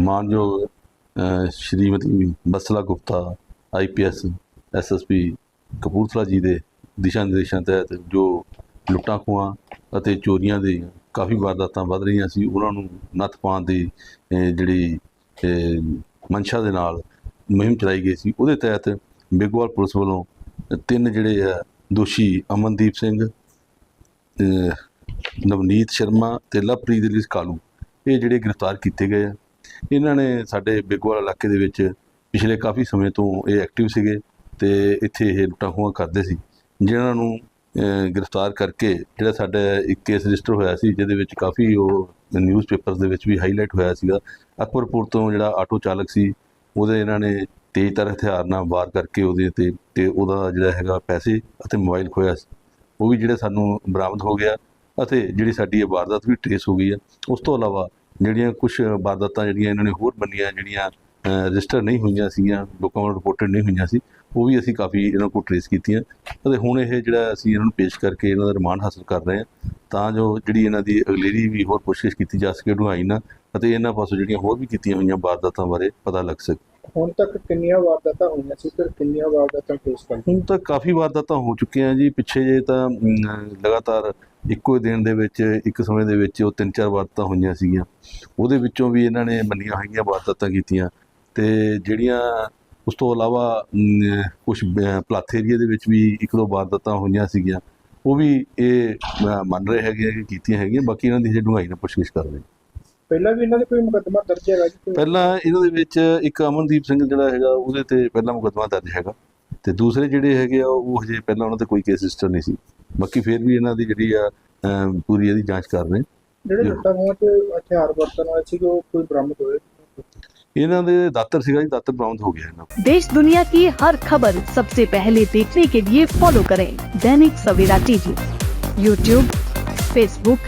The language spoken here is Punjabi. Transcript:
ਮਾਨਯੋਗ ਸ਼੍ਰੀਮਤੀ ਬਸਲਾ ਗੁਪਤਾ ਆਈਪੀਐਸ ਐਸਐਸਪੀ ਕਪੂਰਥਲਾ ਜੀ ਦੇ ਦਿਸ਼ਾ ਨਿਰਦੇਸ਼ਾਂ ਤਹਿਤ ਜੋ ਲੁੱਟਾਂ ਖੋਹਾਂ ਅਤੇ ਚੋਰੀਆਂ ਦੇ ਕਾਫੀ ਵਾਰਦਾਤਾਂ ਵੱਧ ਰਹੀਆਂ ਸੀ ਉਹਨਾਂ ਨੂੰ ਨੱਥ ਪਾਉਣ ਦੀ ਜਿਹੜੀ ਅ, ਮਨਸ਼ਾ ਦੇ ਨਾਲ ਮੁਹਿੰਮ ਚਲਾਈ ਗਈ ਸੀ। ਉਹਦੇ ਤਹਿਤ ਬਿਗਵਾਲ ਪੁਲਿਸ ਵੱਲੋਂ ਤਿੰਨ ਜਿਹੜੇ ਆ ਦੋਸ਼ੀ ਅਮਨਦੀਪ ਸਿੰਘ ਨਵਨੀਤ ਸ਼ਰਮਾ ਤੇ ਲਵਪ੍ਰੀਤ ਲਿਸ ਕਾਲੂ ਇਹ ਜਿਹੜੇ ਗ੍ਰਿਫਤਾਰ ਕੀਤੇ ਗਏ ਆ। ਇਹਨਾਂ ਨੇ ਸਾਡੇ ਬਿਗਵਾਲ ਇਲਾਕੇ ਦੇ ਵਿੱਚ ਪਿਛਲੇ ਕਾਫੀ ਸਮੇਂ ਤੋਂ ਇਹ ਐਕਟਿਵ ਸੀਗੇ ਤੇ ਇੱਥੇ ਇਹ ਲੁੱਟਾਂ ਖੋਹਾਂ ਕਰਦੇ ਸੀ। ਜਿਨ੍ਹਾਂ ਨੂੰ ਗ੍ਰਿਫਤਾਰ ਕਰਕੇ ਜਿਹੜਾ ਸਾਡਾ ਇੱਕ ਕੇਸ ਰਜਿਸਟਰ ਹੋਇਆ ਸੀ, ਜਿਹਦੇ ਵਿੱਚ ਕਾਫੀ ਉਹ ਨਿਊਜ਼ਪੇਪਰਸ ਦੇ ਵਿੱਚ ਵੀ ਹਾਈਲਾਈਟ ਹੋਇਆ ਸੀਗਾ। ਅਕਬਰਪੁਰ ਤੋਂ ਜਿਹੜਾ ਆਟੋ ਚਾਲਕ ਸੀ, ਉਹਦੇ ਇਹਨਾਂ ਨੇ ਤੇਜ਼ਧਾਰ ਹਥਿਆਰ ਨਾਲ ਵਾਰ ਕਰਕੇ ਉਹਦੇ ਤੇ ਤੇ ਉਹਦਾ ਜਿਹੜਾ ਹੈਗਾ ਪੈਸੇ ਅਤੇ ਮੋਬਾਈਲ ਖੋਇਆ ਸੀ। ਉਹ ਵੀ ਜਿਹੜਾ ਸਾਨੂੰ ਬਰਾਮਦ ਹੋ ਗਿਆ ਅਤੇ ਜਿਹੜੀ ਸਾਡੀ ਇਹ ਵਾਰਦਾਤ ਵੀ ਟ੍ਰੇਸ ਹੋ ਗਈ ਹੈ। ਉਸ ਤੋਂ ਇਲਾਵਾ ਜਿਹੜੀਆਂ ਕੁਝ ਵਾਰਦਾਤਾਂ ਜਿਹੜੀਆਂ ਇਹਨਾਂ ਨੇ ਹੋਰ ਬੰਨੀਆਂ ਜਿਹੜੀਆਂ ਰਜਿਸਟਰ ਨਹੀਂ ਹੋਈਆਂ ਸੀਗੀਆਂ, ਲੋਕਾਂ ਰਿਪੋਰਟਡ ਨਹੀਂ ਹੋਈਆਂ ਸੀ, ਉਹ ਵੀ ਅਸੀਂ ਕਾਫੀ ਇਹਨਾਂ ਕੋਲ ਟ੍ਰੇਸ ਕੀਤੀਆਂ। ਅਤੇ ਹੁਣ ਇਹ ਜਿਹੜਾ ਅਸੀਂ ਇਹਨਾਂ ਨੂੰ ਪੇਸ਼ ਕਰਕੇ ਇਹਨਾਂ ਦਾ ਰਿਮਾਂਡ ਹਾਸਲ ਕਰ ਰਹੇ ਹਾਂ, ਤਾਂ ਜੋ ਜਿਹੜੀ ਇਹਨਾਂ ਦੀ ਅਗਲੇਰੀ ਵੀ ਹੋਰ ਕੋਸ਼ਿਸ਼ ਕੀਤੀ ਜਾ ਸਕੇ ਢੁਆਈ ਨਾਲ, ਅਤੇ ਇਹਨਾਂ ਪਾਸੋਂ ਜਿਹੜੀਆਂ ਹੋਰ ਵੀ ਕੀਤੀਆਂ ਹੋਈਆਂ ਵਾਰਦਾਤਾਂ ਬਾਰੇ ਪਤਾ ਲੱਗ ਸਕੇ। ਹੁਣ ਤੱਕ ਕਿੰਨੀਆਂ ਵਾਰਦਾਤਾਂ ਹੋਈਆਂ ਸੀ ਫਿਰ ਕਿੰਨੀਆਂ ਵਾਰਦਾਤਾਂ ਫੇਸ ਕਰ ਹੁਣ ਤੱਕ ਕਾਫੀ ਵਾਰਦਾਤਾਂ ਹੋ ਚੁੱਕੀਆਂ ਜੀ। ਪਿੱਛੇ ਜੇ ਤਾਂ ਲਗਾਤਾਰ ਇੱਕੋ ਹੀ ਦਿਨ ਦੇ ਵਿੱਚ, ਇੱਕ ਸਮੇਂ ਦੇ ਵਿੱਚ ਉਹ ਤਿੰਨ ਚਾਰ ਵਾਰਦਾਤਾਂ ਹੋਈਆਂ ਸੀਗੀਆਂ। ਉਹਦੇ ਵਿੱਚੋਂ ਵੀ ਇਹਨਾਂ ਨੇ ਮੰਨੀਆਂ ਹੋਈਆਂ ਵਾਰਦਾਤਾਂ ਕੀਤੀਆਂ। ਤੇ ਜਿਹੜੀਆਂ ਉਸ ਤੋਂ ਇਲਾਵਾ ਕੁਝ ਪਲਾਥ ਏਰੀਆ ਦੇ ਵਿੱਚ ਵੀ ਇੱਕ ਦੋ ਵਾਰਦਾਤਾਂ ਹੋਈਆਂ ਸੀਗੀਆਂ। ਉਹ ਵੀ ਇਹ ਮੰਨ ਰਹੇ ਹੈਗੇ ਆ ਕਿ ਕੀਤੀਆਂ ਹੈਗੀਆਂ। ਬਾਕੀ ਇਹਨਾਂ ਦੀ ਜੇ ਡੂੰਘਾਈ ਨਾਲ ਪੁੱਛਗਿੱਛ ਕਰ ਰਹੇ ਪਹਿਲਾਂ ਵੀ ਇਹਨਾਂ ਦੇ ਕੋਈ ਮੁਕੱਦਮਾ ਦਰਜ ਹੈਗਾ ਜੀ ਕੋਈ? ਪਹਿਲਾਂ ਇਹਨਾਂ ਦੇ ਵਿੱਚ ਇੱਕ ਅਮਨਦੀਪ ਸਿੰਘ ਜਿਹੜਾ ਹੈਗਾ ਉਹਦੇ ਤੇ ਪਹਿਲਾਂ ਮੁਕੱਦਮਾ ਦਰਜ ਹੈਗਾ ਤੇ ਦੂਸਰੇ ਜਿਹੜੇ ਹੈਗੇ ਆ ਉਹ ਹਜੇ ਪਹਿਲਾਂ ਉਹਨਾਂ ਤੇ ਕੋਈ ਕੇਸ ਰਜਿਸਟਰ ਨਹੀਂ ਸੀ ਬਾਕੀ ਫਿਰ ਵੀ ਇਹਨਾਂ ਦੀ ਜਿਹੜੀ ਆ ਅਮ, ਪੂਰੀ ਇਹਦੀ ਜਾਂਚ ਕਰ ਰਹੇ ਜਿਹੜੇ ਜੀ। ਲੁੱਟਾਂ ਖੋਹਾਂ ਚ ਹਥਿਆਰ ਵਰਤਣ ਵਾਲੇ ਸੀ ਉਹ ਕੋਈ ਬਰਾਮਦ ਹੋਏ ਇਹਨਾਂ ਦੇ ਦਾਤਰ ਸੀਗਾ ਜੀ ਦਾਤਰ ਬਰਾਮਦ ਹੋ ਗਿਆ ਇਹਨਾਂ ਕੋਲ। देश दुनिया की हर खबर सबसे पहले देखने के लिए फॉलो करें Dainik Savera TV YouTube Facebook